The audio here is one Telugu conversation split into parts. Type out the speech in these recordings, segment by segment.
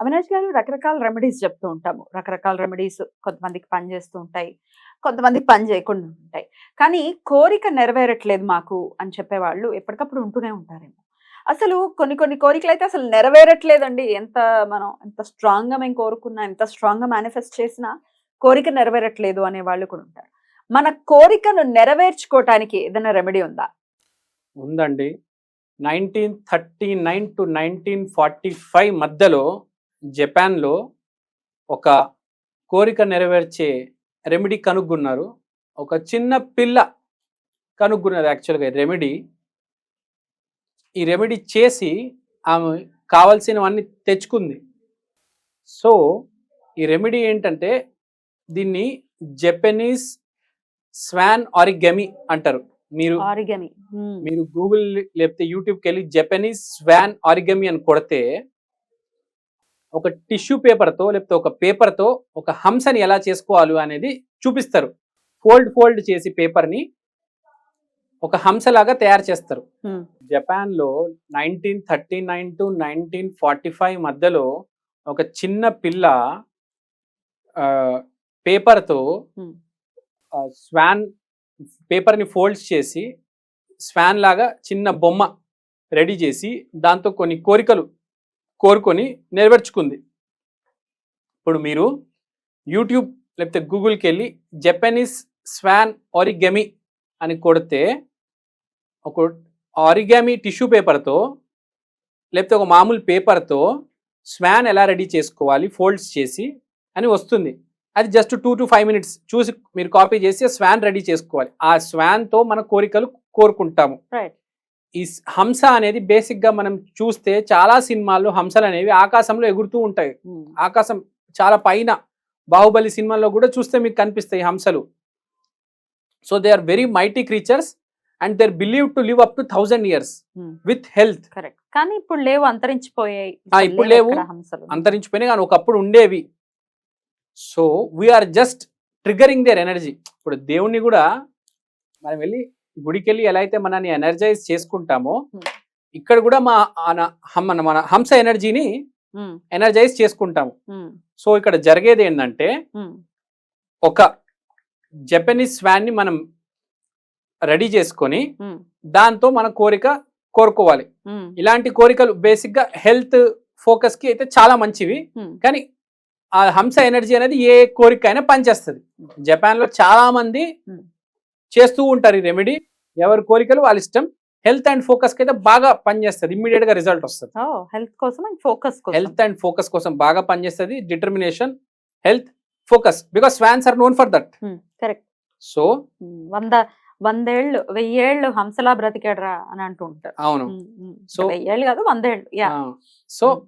అవినాష్ గారు రకరకాల రెమెడీస్ చెప్తూ ఉంటాము. రకరకాల రెమెడీస్ కొంతమందికి పని చేస్తూ ఉంటాయి. కొంతమందికి పని చేయకుండా ఉంటాయి. కానీ కోరిక నెరవేరట్లేదు మాకు అని చెప్పేవాళ్ళు ఎప్పటికప్పుడు ఉంటూనే ఉంటారేమో. అసలు కొన్ని కొన్ని కోరికలు అయితే అసలు నెరవేరట్లేదండి. ఎంత మనం ఎంత స్ట్రాంగ్గా మేము కోరుకున్నా ఎంత స్ట్రాంగ్గా మేనిఫెస్ట్ చేసినా కోరిక నెరవేరట్లేదు అనే వాళ్ళు కూడా ఉంటారు. మన కోరికను నెరవేర్చుకోవటానికి ఏదైనా రెమెడీ ఉందా? ఉందండి. Nineteen thirty nine to nineteen forty five మధ్యలో జపాన్లో ఒక కోరిక నెరవేర్చే రెమెడీ కనుగొన్నారు ఒక చిన్న పిల్ల కనుగొన్నది యాక్చువల్గా రెమెడీ. ఈ రెమెడీ చేసి ఆమె కావలసినవన్నీ తెచ్చుకుంది. సో ఈ రెమెడీ ఏంటంటే దీన్ని జపనీస్ స్వాన్ ఆరిగమి అంటారు. మీరు ఆరిగమి. మీరు గూగుల్ లేకపోతే యూట్యూబ్కి వెళ్ళి జపనీస్ స్వాన్ ఆరిగమి అని కొడితే ఒక టిష్యూ పేపర్తో లేకపోతే ఒక పేపర్తో ఒక హంసని ఎలా చేసుకోవాలి అనేది చూపిస్తారు. ఫోల్డ్ ఫోల్డ్ చేసి పేపర్ని ఒక హంసలాగా తయారు చేస్తారు. జపాన్లో nineteen thirty nine to nineteen forty five మధ్యలో ఒక చిన్న పిల్ల పేపర్తో స్వాన్ పేపర్ని ఫోల్డ్స్ చేసి స్వాన్ లాగా చిన్న బొమ్మ రెడీ చేసి దాంతో కొన్ని కోరికలు కోరుకొని నెరవేర్చుకుంది. ఇప్పుడు మీరు యూట్యూబ్ లేకపోతే గూగుల్కి వెళ్ళి జపనీస్ స్వాన్ ఆరిగమి అని కొడితే ఒక ఆరిగామి టిష్యూ పేపర్తో లేకపోతే ఒక మామూలు పేపర్తో స్వాన్ ఎలా రెడీ చేసుకోవాలి ఫోల్డ్స్ చేసి అని వస్తుంది. అది just two to five minutes చూసి మీరు కాపీ చేసి స్వాన్ రెడీ చేసుకోవాలి. ఆ స్వాన్తో మన కోరికలు కోరుకుంటాము. ఈ హంస అనేది బేసిక్గా మనం చూస్తే చాలా సినిమాల్లో హంసలు అనేవి ఆకాశంలో ఎగురుతూ ఉంటాయి. ఆకాశం చాలా పైన బాహుబలి సినిమాల్లో కూడా చూస్తే మీకు కనిపిస్తాయి హంసలు. So they are very mighty creatures and they are believe to live up to thousand years with health correct కానీ ఇప్పుడు లేవు అంతరించిపోయాయి. ఇప్పుడు లేవు అంతరించిపోయినాయి కానీ ఒకప్పుడు ఉండేవి. So we are just triggering their energy ఇప్పుడు దేవుణ్ణి కూడా మనం వెళ్ళి గుడికి వెళ్ళి ఎలా అయితే మనని ఎనర్జైజ్ చేసుకుంటామో. ఇక్కడ కూడా మా మన మన హంస ఎనర్జీని ఎనర్జైజ్ చేసుకుంటాము. సో ఇక్కడ జరిగేది ఏంటంటే ఒక జపనీస్ స్వాన్ని మనం రెడీ చేసుకొని దాంతో మన కోరిక కోరుకోవాలి. ఇలాంటి కోరికలు బేసిక్గా హెల్త్ ఫోకస్కి అయితే చాలా మంచివి. కానీ ఆ హంస ఎనర్జీ అనేది ఏ కోరిక అయినా పనిచేస్తుంది. జపాన్లో చాలా మంది. చేస్తూ ఉంటారు ఈ రెమెడీ. ఎవరి కోరికలు వాళ్ళ ఇష్టం. హెల్త్ అండ్ ఫోకస్కి అయితే బాగా పనిచేస్తుంది. ఇమ్మీడియట్గా రిజల్ట్ వస్తుంది. హెల్త్ కోసం అండ్ ఫోకస్ కోసం. హెల్త్ అండ్ ఫోకస్ కోసం బాగా పనిచేస్తుంది. Determination health focus. Because swans are known for that. Correct. So వంద వందేళ్ళు వెయ్యేళ్ళు హంసలా బ్రతికాడరా అని అంటూ ఉంటారు. అవును. So- వెయ్యేళ్ళు కాదు వందేళ్ళు. యా. సో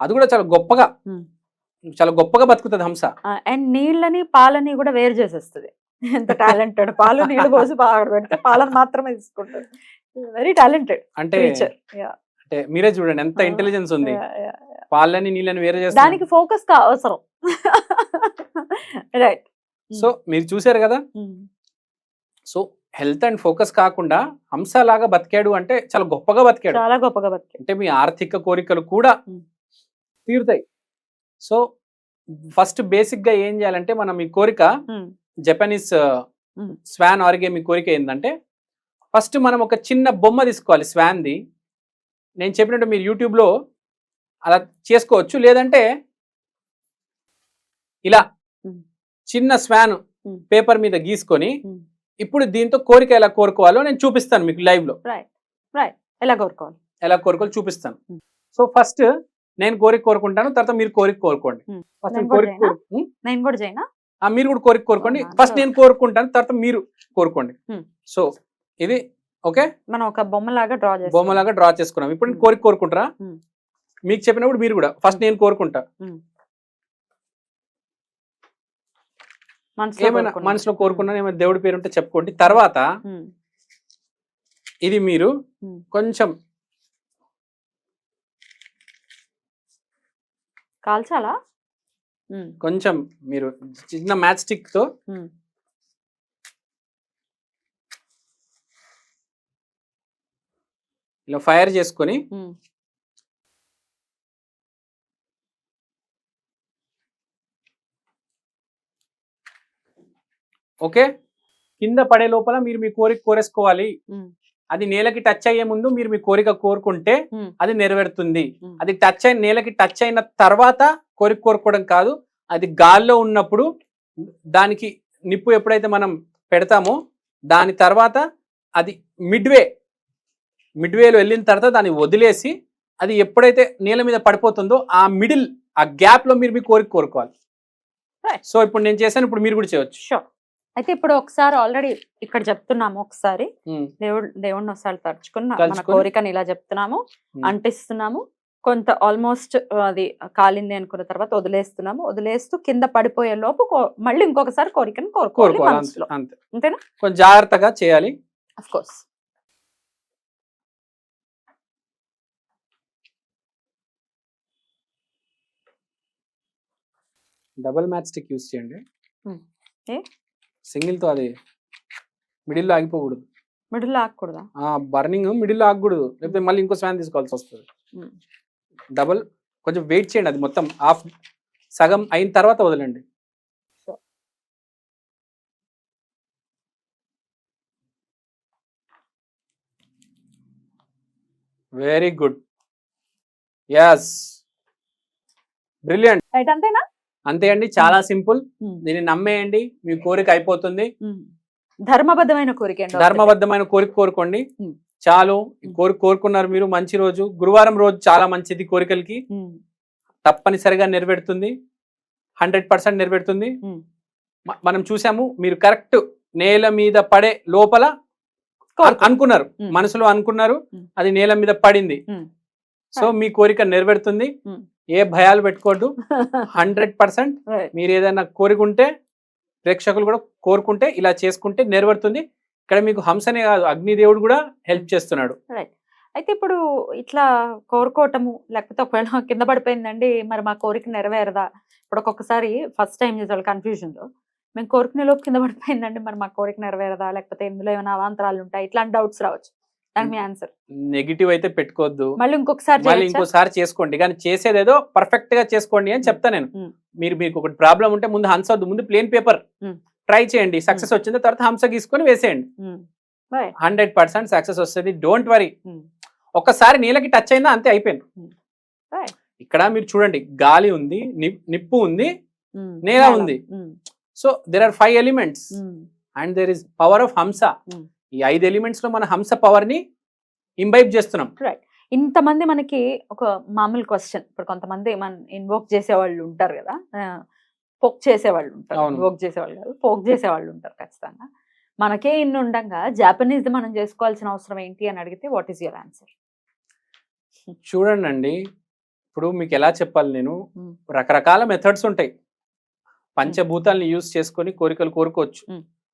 అది కూడా చాలా గొప్పగా. చాలా గొప్పగా బతుకుతుంది హంస. అండ్ నీళ్ళని పాలని కూడా వేరు చేసేస్తుంది. ఎంత టాలెంటెడ్? పాలు నీళ్ళు పోసి బాగా పెడితే పాలను మాత్రమే తీసుకుంటుంది వెరీ టాలెంటెడ్ అంటే అంటే మీరే చూడండి ఎంత Ah. ఇంటెలిజెన్స్ ఉంది. పాలని నీళ్ళని వేరే చేస్తుంది దానికి ఫోకస్ అవసరం. రైట్ సో మీరు చూశారు కదా? సో హెల్త్ అండ్ ఫోకస్ కాకుండా హంస లాగా బతికాడు అంటే చాలా గొప్పగా బతికాడు. చాలా గొప్పగా బతికాడు. అంటే మీ ఆర్థిక కోరికలు కూడా Hmm. తీరుతాయి. సో ఫస్ట్ బేసిక్గా ఏం చేయాలంటే మనం ఈ కోరిక జపనీస్. స్వాన్ ఆరిగే మీ కోరిక ఏంటంటే ఫస్ట్ మనం ఒక చిన్న బొమ్మ తీసుకోవాలి స్వాన్ది నేను చెప్పినట్టు మీరు యూట్యూబ్లో అలా చేసుకోవచ్చు లేదంటే ఇలా Hmm. చిన్న స్వాన్ Hmm. పేపర్ మీద గీసుకొని Hmm. ఇప్పుడు దీంతో కోరిక ఎలా కోరుకోవాలో నేను చూపిస్తాను మీకు లైవ్లో రైట్ రైట్ ఎలా కోరుకోవాలి ఎలా కోరుకోవాలో చూపిస్తాను. సో ఫస్ట్ నేను కోరిక కోరుకుంటాను తర్వాత మీరు కోరిక కోరుకోండి. ఫస్ట్ కోరిక? నేను కూడా చేయనా మీరు కూడా కోరిక కోరుకోండి? ఫస్ట్ నేను కోరుకుంటాను తర్వాత మీరు కోరుకోండి. సో ఇది ఓకే? మనం ఒక బొమ్మలాగా డ్రా బొమ్మలాగా డ్రా చేసుకున్నాం. ఇప్పుడు. కోరిక కోరుకుంటారా. మీకు చెప్పినప్పుడు మీరు కూడా. ఫస్ట్ నేను కోరుకుంటా. ఏమైనా. మనసులో కోరుకున్నా ఏమైనా దేవుడి పేరు ఉంటే చెప్పుకోండి. తర్వాత ఇది మీరు. కొంచెం కాల్చాలా? కొంచెం మీరు చిన్న మ్యాచ్ స్టిక్తో. ఇలా ఫైర్ చేసుకొని. ఓకే కింద పడే లోపల మీరు మీ కోరిక కోరేసుకోవాలి. అది నేలకి టచ్ అయ్యే ముందు మీరు మీ కోరిక కోరుకుంటే. అది నెరవేరుతుంది. అది టచ్ అయిన నేలకి టచ్ అయిన తర్వాత కోరిక కోరుకోవడం కాదు అది గాల్లో ఉన్నప్పుడు దానికి నిప్పు ఎప్పుడైతే మనం పెడతామో దాని తర్వాత అది మిడ్వే మిడ్వేలో వెళ్ళిన తర్వాత దాన్ని వదిలేసి అది ఎప్పుడైతే నేల మీద పడిపోతుందో ఆ మిడిల్ ఆ గ్యాప్లో మీరు మీ కోరిక కోరుకోవాలి. సో ఇప్పుడు నేను చేశాను ఇప్పుడు మీరు కూడా చేయొచ్చు షూర్ అయితే ఇప్పుడు ఒకసారి ఆల్రెడీ ఇక్కడ చెప్తున్నాము ఒకసారి. దేవుడు దేవుడిని ఒకసారి తలుచుకుని మన? కోరికని ఇలా చెప్తున్నాము. అంటిస్తున్నాము. కొంత ఆల్మోస్ట్ అది కాలింది అనుకున్న తర్వాత వదిలేస్తున్నాము. వదిలేస్తూ కింద పడిపోయే లోపు మళ్ళీ ఇంకొకసారి కోరికని కోరుకోవాలి అంతేనా? కొంచెం జాగ్రత్తగా చేయాలి. Of course double match stick use చేయండి. ఏ? సింగిల్తో అది మిడిల్లో ఆగిపోకూడదు. మిడిల్ ఆగకూడదా? ఆ బర్నింగ్ మిడిల్లో ఆగకూడదు. లేకపోతే మళ్ళీ ఇంకో స్వాన్ తీసుకోవాల్సి వస్తుంది. డబుల్ కొంచెం వెయిట్ చేయండి అది మొత్తం హాఫ్ సగం అయిన తర్వాత వదలండి. Very good. Yes brilliant. అంతేనా? అంతే అండి చాలా సింపుల్. దీన్ని నమ్మేయండి మీ కోరిక అయిపోతుంది. ధర్మబద్ధమైన కోరిక. ధర్మబద్ధమైన కోరిక కోరుకోండి. చాలు. కోరిక కోరుకున్నారు మీరు మంచి రోజు గురువారం రోజు చాలా మంచిది కోరికలకి. తప్పనిసరిగా నెరవేరుతుంది హండ్రెడ్ పర్సెంట్ నెరవేరుతుంది మనం చూసాము మీరు కరెక్ట్ నేల మీద పడే లోపల. అనుకున్నారు. మనసులో అనుకున్నారు. అది నేల మీద పడింది. సో మీ కోరిక నెరవేరుతుంది. ఏ భయాలు పెట్టుకోవద్దు హండ్రెడ్ పర్సెంట్. మీరు ఏదైనా కోరుకుంటే ప్రేక్షకులు కూడా కోరుకుంటే ఇలా చేసుకుంటే నెరవేరుతుంది. ఇక్కడ మీకు హంసనే కాదు అగ్నిదేవుడు కూడా హెల్ప్ చేస్తున్నాడు. అయితే ఇప్పుడు ఇట్లా కోరుకోవటము లేకపోతే ఒకవేళ కింద పడిపోయిందండి మరి మా కోరిక నెరవేరదా? ఇప్పుడు ఒక్కొక్కసారి ఫస్ట్ టైం చేసేవాళ్ళు కన్ఫ్యూజన్లో మేము కోరుకునే లోపు కింద పడిపోయిందండి మరి మా కోరిక నెరవేరదా? లేకపోతే ఇందులో ఏమైనా అవాంతరాలు ఉంటాయి? ఇట్లాంటి డౌట్స్ రావచ్చు. దానికి మీ ఆన్సర్ నెగిటివ్ అయితే పెట్టుకోవద్దు మళ్ళీ ఇంకొకసారి మళ్ళీ? ఇంకోసారి చేసుకోండి కానీ చేసేదేదో పర్ఫెక్ట్గా చేసుకోండి అని చెప్తా నేను. మీరు మీకు ఒకటి ప్రాబ్లం ఉంటే ముందు హంస వద్దు ముందు ప్లేన్ పేపర్. ట్రై చేయండి సక్సెస్ వచ్చిన తర్వాత హంస గీసుకొని వేసేయండి. హండ్రెడ్ పర్సెంట్ సక్సెస్ వస్తుంది డోంట్ వరీ. ఒక్కసారి నీళ్ళకి టచ్ అయిందా అంతే అయిపోయింది. ఇక్కడ మీరు చూడండి గాలి ఉంది నిప్- నిప్పు ఉంది. నేల ఉంది. So there are five elements. And there is power of హంస. ఈ ఐదు ఎలిమెంట్స్లో మన హంస పవర్ని ఇంబైబ్ చేస్తున్నాం. ఇంతమంది మనకి ఒక మామూలు క్వశ్చన్. ఇప్పుడు కొంతమంది మన ఇన్వోక్ చేసేవాళ్ళు ఉంటారు కదా. పోక్ చేసేవాళ్ళు ఉంటారు. ఇన్వోక్ చేసేవాళ్ళు కాదు పోక్ చేసేవాళ్ళు ఉంటారు ఖచ్చితంగా. మనకే ఇన్ని ఉండగా జాపనీస్ మనం చేసుకోవాల్సిన అవసరం ఏంటి అని అడిగితే వాట్ ఈస్ యువర్ ఆన్సర్ చూడండి అండి ఇప్పుడు మీకు ఎలా చెప్పాలి నేను. రకరకాల మెథడ్స్ ఉంటాయి. పంచభూతాలను యూజ్ చేసుకొని కోరికలు కోరుకోవచ్చు.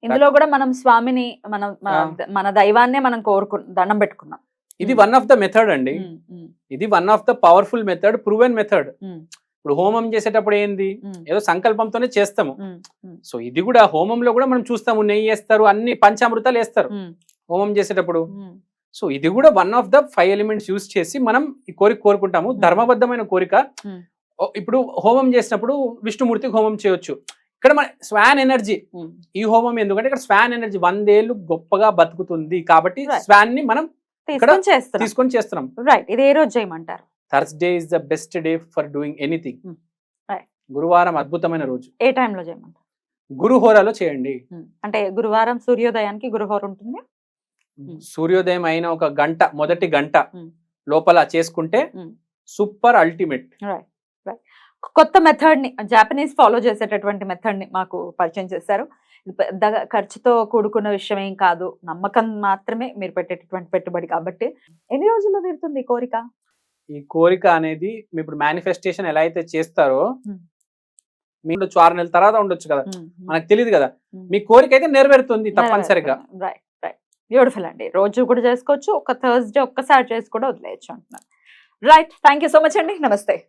ఇందులో కూడా మనం స్వామిని మనం మన- ఆ. మన దైవాన్నే మనం కోరుకు దండం పెట్టుకున్నాం. ఇది Hmm. One of the method అండి. ఉమ్, ఉమ్, ఇది one of the powerful method proven method ఇప్పుడు హోమం చేసేటప్పుడు ఏంది? ఉమ్, ఏదో సంకల్పంతోనే చేస్తాము. సో ఇది కూడా హోమంలో కూడా మనం చూస్తాము నెయ్యి వేస్తారు అన్ని పంచామృతాలు వేస్తారు. హోమం చేసేటప్పుడు. సో ఇది కూడా one of the five elements use చేసి మనం ఈ కోరిక కోరుకుంటాము. ధర్మబద్ధమైన కోరిక. Hmm. ఇప్పుడు హోమం చేసినప్పుడు విష్ణుమూర్తికి హోమం చేయొచ్చు. ఇక్కడ మన స్వాన్ ఎనర్జీ. ఈ హోమం ఎందుకంటే ఇక్కడ స్వాన్ ఎనర్జీ వందేళ్ళు గొప్పగా బతుకుతుంది కాబట్టి. స్వాన్ని మనం తీసుకొని చేస్తున్నాం. రైట్ ఇది ఏ రోజు చేయమంటారు? Thursday is the best day for doing anything. గురువారం అద్భుతమైన రోజు. ఏ టైంలో చేయమంటారు? గురుహోరాలో చేయండి. అంటే గురువారం సూర్యోదయానికి గురుహోర ఉంటుంది. సూర్యోదయం అయిన ఒక గంట మొదటి గంట. లోపల చేసుకుంటే. Super ultimate. కొత్త మెథడ్ని జాపనీస్ ఫాలో చేసేటటువంటి మెథడ్ని మాకు పరిచయం చేశారు. ఇది పెద్దగా ఖర్చుతో కూడుకున్న విషయం ఏం కాదు. నమ్మకం మాత్రమే మీరు పెట్టేటటువంటి పెట్టుబడి కాబట్టి. ఎన్ని రోజుల్లో తీరుతుంది ఈ కోరిక? ఈ కోరిక అనేది మీ ఇప్పుడు మేనిఫెస్టేషన్ ఎలా అయితే చేస్తారో Hmm. మీ ఉండొచ్చు ఆరు నెలల తర్వాత ఉండొచ్చు కదా. మనకు తెలియదు కదా. మీ కోరిక అయితే నెరవేరుతుంది తప్పనిసరిగా. రైట్ రైట్ బ్యూటిఫుల్ అండి. రోజు కూడా చేసుకోవచ్చు. ఒక థర్స్డే ఒక్కసారి చేసి కూడా వదిలేయచ్చు అంటున్నారు. రైట్ థ్యాంక్ సో మచ్ అండి. నమస్తే.